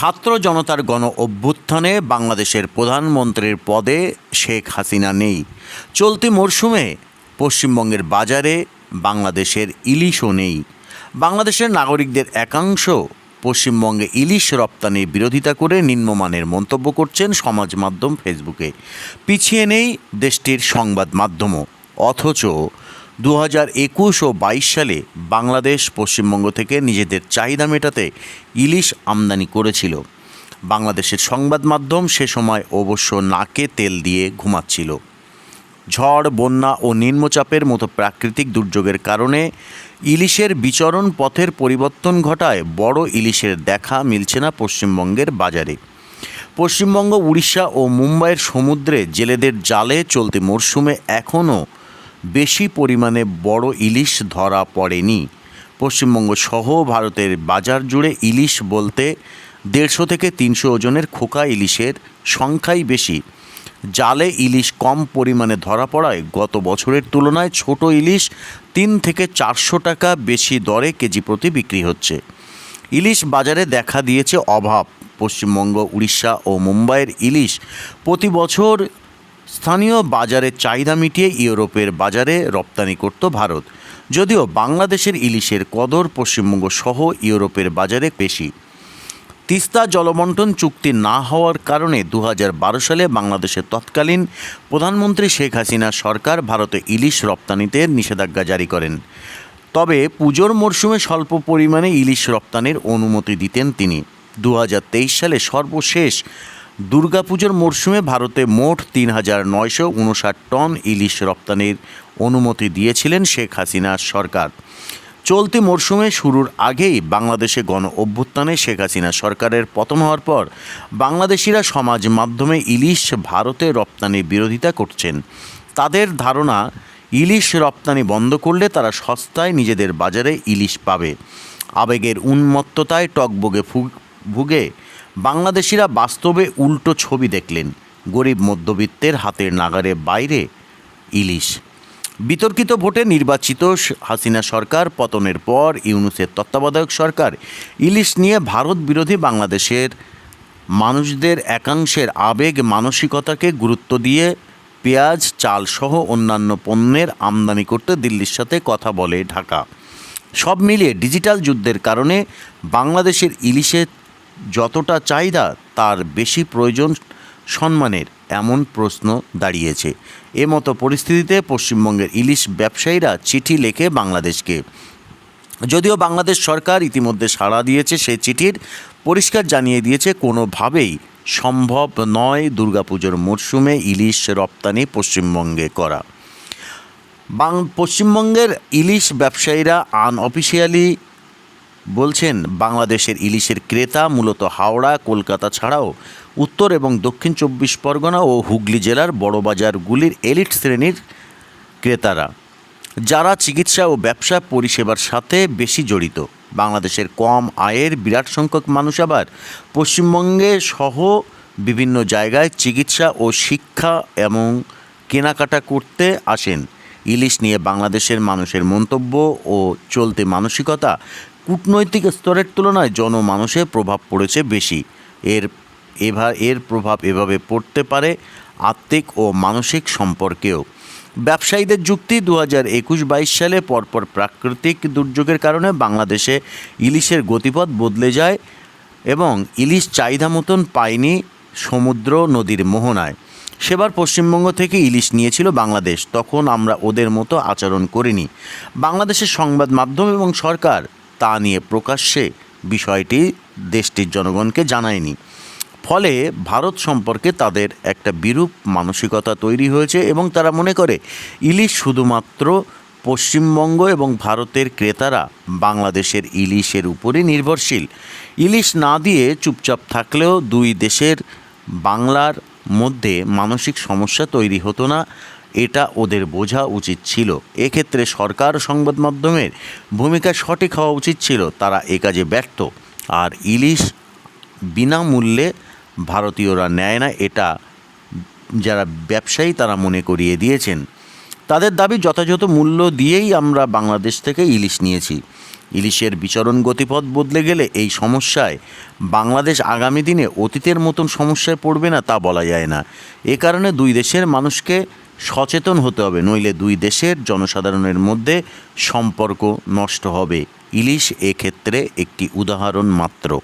ছাত্র জনতার গণ অভ্যুত্থানে বাংলাদেশের প্রধানমন্ত্রীর পদে শেখ হাসিনা নেই। চলতি মরশুমে পশ্চিমবঙ্গের বাজারে বাংলাদেশের ইলিশও নেই। বাংলাদেশের নাগরিকদের একাংশ পশ্চিমবঙ্গে ইলিশ রপ্তানির বিরোধিতা করে নিম্নমানের মন্তব্য করছেন সমাজ মাধ্যম ফেসবুকে। পিছিয়ে নেই দেশটির সংবাদ মাধ্যমও। অথচ দু হাজার একুশ ও বাইশ সালে বাংলাদেশ পশ্চিমবঙ্গ থেকে নিজেদের চাহিদা মেটাতে ইলিশ আমদানি করেছিল। বাংলাদেশের সংবাদ মাধ্যম সে সময় অবশ্য নাকে তেল দিয়ে ঘুমাচ্ছিল। ঝড়, বন্যা ও নিম্নচাপের মতো প্রাকৃতিক দুর্যোগের কারণে ইলিশের বিচরণ পথের পরিবর্তন ঘটায় বড় ইলিশের দেখা মিলছে না পশ্চিমবঙ্গের বাজারে। পশ্চিমবঙ্গ, উড়িষ্যা ও মুম্বাইয়ের সমুদ্রে জেলেদের জালে চলতি মরশুমে এখনও বেশি পরিমাণে বড় ইলিশ ধরা পড়েনি। পশ্চিমবঙ্গ সহ ভারতের বাজার জুড়ে ইলিশ বলতে দেড়শো থেকে তিনশো ওজনের খোকা ইলিশের সংখ্যাই বেশি। জালে ইলিশ কম পরিমাণে ধরা পড়ায় গত বছরের তুলনায় ছোট ইলিশ তিন থেকে চারশো টাকা বেশি দরে কেজি প্রতি বিক্রি হচ্ছে। ইলিশ বাজারে দেখা দিয়েছে অভাব। পশ্চিমবঙ্গ, উড়িষ্যা ও মুম্বাইয়ের ইলিশ প্রতি বছর স্থানীয় বাজারের চাহিদা মিটিয়ে ইউরোপের বাজারে রপ্তানি করত ভারত। যদিও বাংলাদেশের ইলিশের কদর পশ্চিমবঙ্গ সহ ইউরোপের বাজারে বেশি। তিস্তা জলবন্টন চুক্তি না হওয়ার কারণে দু হাজার বারো সালে বাংলাদেশের তৎকালীন প্রধানমন্ত্রী শেখ হাসিনা সরকার ভারতে ইলিশ রপ্তানিতে নিষেধাজ্ঞা জারি করেন। তবে পুজোর মরশুমে স্বল্প পরিমাণে ইলিশ রপ্তানির অনুমতি দিতেন তিনি। দু হাজার তেইশ সালে সর্বশেষ দুর্গাপুজোর মরশুমে ভারতে মোট তিন হাজার নয়শো উনষাট টন ইলিশ রপ্তানির অনুমতি দিয়েছিলেন শেখ হাসিনা সরকার। চলতি মরশুমে শুরুর আগেই বাংলাদেশে গণ অভ্যুত্থানে শেখ হাসিনা সরকারের পতন হওয়ার পর বাংলাদেশিরা সমাজ মাধ্যমে ইলিশ ভারতে রপ্তানির বিরোধিতা করছেন। তাদের ধারণা, ইলিশ রপ্তানি বন্ধ করলে তারা সস্তায় নিজেদের বাজারে ইলিশ পাবে। আবেগের উন্মত্ততায় টকবগে ভুগে বাংলাদেশিরা বাস্তবে উল্টো ছবি দেখলেন। গরিব মধ্যবিত্তের হাতের নাগারে বাইরে ইলিশ। বিতর্কিত ভোটে নির্বাচিত হাসিনা সরকার, পতনের পর ইউনুসের তত্ত্বাবধায়ক সরকার। ইলিশ নিয়ে ভারত বিরোধী বাংলাদেশের মানুষদের একাংশের আবেগ, মানসিকতাকে গুরুত্ব দিয়ে পেঁয়াজ, চাল সহ অন্যান্য পণ্যের আমদানি করতে দিল্লির সাথে কথা বলে ঢাকা। সব মিলিয়ে ডিজিটাল যুদ্ধের কারণে বাংলাদেশের ইলিশের যতটা চাহিদা, তার বেশি প্রয়োজন সম্মানের এমন প্রশ্ন দাঁড়িয়েছে। এ মতো পরিস্থিতিতে পশ্চিমবঙ্গের ইলিশ ব্যবসায়ীরা চিঠি লেখে বাংলাদেশকে। যদিও বাংলাদেশ সরকার ইতিমধ্যে সাড়া দিয়েছে সেই চিঠির, পরিষ্কার জানিয়ে দিয়েছে কোনোভাবেই সম্ভব নয় দুর্গাপুজোর মরশুমে ইলিশ রপ্তানি পশ্চিমবঙ্গে করা। বাং, পশ্চিমবঙ্গের ইলিশ ব্যবসায়ীরা আনঅফিসিয়ালি বলছেন, বাংলাদেশের ইলিশের ক্রেতা মূলত হাওড়া, কলকাতা ছাড়াও উত্তর এবং দক্ষিণ চব্বিশ পরগনা ও হুগলি জেলার বড় বাজারগুলির এলিট শ্রেণির ক্রেতারা, যারা চিকিৎসা ও ব্যবসা পরিষেবার সাথে বেশি জড়িত। বাংলাদেশের কম আয়ের বিরাট সংখ্যক মানুষ আবার পশ্চিমবঙ্গে সহ বিভিন্ন জায়গায় চিকিৎসা ও শিক্ষা এবং কেনাকাটা করতে আসেন। ইলিশ নিয়ে বাংলাদেশের মানুষের মন্তব্য ও চলতে মানসিকতা কূটনৈতিক স্তরের তুলনায় জনমানুষের প্রভাব পড়েছে বেশি। এর এভা এর প্রভাব এভাবে পড়তে পারে আত্মিক ও মানসিক সম্পর্কেও। ব্যবসায়ীদের যুক্তি দু হাজার একুশ বাইশ সালে পরপর প্রাকৃতিক দুর্যোগের কারণে বাংলাদেশে ইলিশের গতিপথ বদলে যায় এবং ইলিশ চাহিদা মতন পায়নি সমুদ্র নদীর মোহনায়। সেবার পশ্চিমবঙ্গ থেকে ইলিশ নিয়েছিল বাংলাদেশ। তখন আমরা ওদের মতো আচরণ করিনি। বাংলাদেশের সংবাদ মাধ্যম এবং সরকার তা নিয়ে প্রকাশ্যে বিষয়টি দেশটির জনগণকে জানায়নি। ফলে ভারত সম্পর্কে তাদের একটা বিরূপ মানসিকতা তৈরি হয়েছে এবং তারা মনে করে, ইলিশ শুধুমাত্র পশ্চিমবঙ্গ এবং ভারতের ক্রেতারা বাংলাদেশের ইলিশের উপরই নির্ভরশীল। ইলিশ না দিয়ে চুপচাপ থাকলেও দুই দেশের বাংলার মধ্যে মানসিক সমস্যা তৈরি হতো না। এটা ওদের বোঝা উচিত ছিল। এক্ষেত্রে সরকার সংবাদ মাধ্যমের ভূমিকা সঠিক হওয়া উচিত ছিল। তারা এ কাজে ব্যর্থ। আর ইলিশ বিনামূল্যে ভারতীয়রা নেয় না, এটা যারা ব্যবসায়ী তারা মনে করিয়ে দিয়েছেন। তাদের দাবি যথাযথ মূল্য দিয়েই আমরা বাংলাদেশ থেকে ইলিশ নিয়েছি। ইলিশের বিচরণ গতিপথ বদলে গেলে এই সমস্যায় বাংলাদেশ আগামী দিনে অতীতের মতন সমস্যায় পড়বে না তা বলা যায় না। এ কারণে দুই দেশের মানুষকে সচেতন হতে হবে, নইলে দুই দেশের জনসাধারণের মধ্যে সম্পর্ক নষ্ট হবে। ইলিশ এক্ষেত্রে একটি উদাহরণ মাত্র।